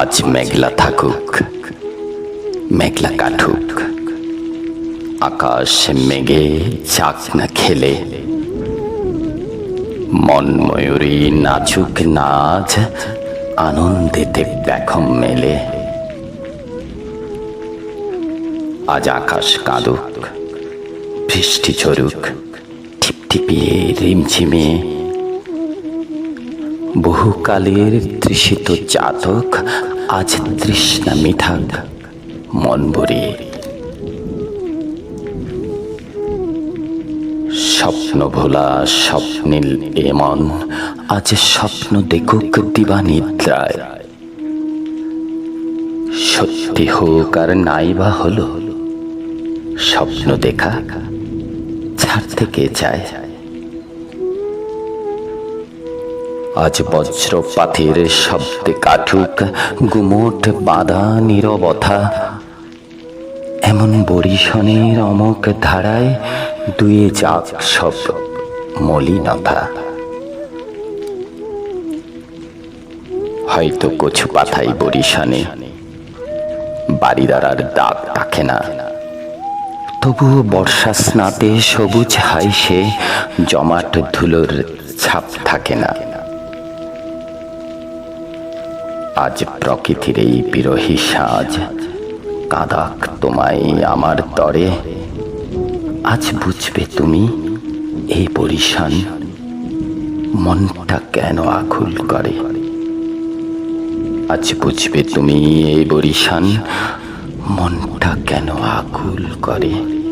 আজ মেঘলা থাকুক, মেঘলা কাঠুক আকাশ মেঘে চাক না খেলে, মন ময়ূরী নাচুক নাচ আনন্দেতে ব্যাখম মেলে। আজ আকাশ কাঁদুক, বৃষ্টি ঝরুক, টিপটিপিয়ে রিমঝিমিয়ে বহুকালের তৃষিত জাতক আজ তৃষ্ণা মিঠাক, মন ভরিয়ে স্বপ্ন ভোলা স্বপ্নীল এমন আজ স্বপ্ন দেখুক দিবানিদ্রায়। সত্যি হোক আর নাই বা হলো, স্বপ্ন দেখা ছাড় থেকে যায় আজ বজ্রপাতের শব্দে কাঠুক গুমোট বাঁধা নীরবথা এমন বরিশনের অমক ধারায় দুয়ে যাক সব মলিনতা হয়তো কচু পাথাই বরিশানে বাড়িদারার দাগ থাকে না। তবুও বর্ষা স্নাতে সবুজ হাইসে জমাট ধুলোর ছাপ থাকে না। আজ প্রকৃতির এই বিরহী সাজ। কাঁদাক তোমায় আমার তরে। আজ বুঝবে তুমি এই পরিশান মনটা কেন আকুল করে। আজ বুঝবে তুমি এই বরিশান মনটা কেন আকুল করে।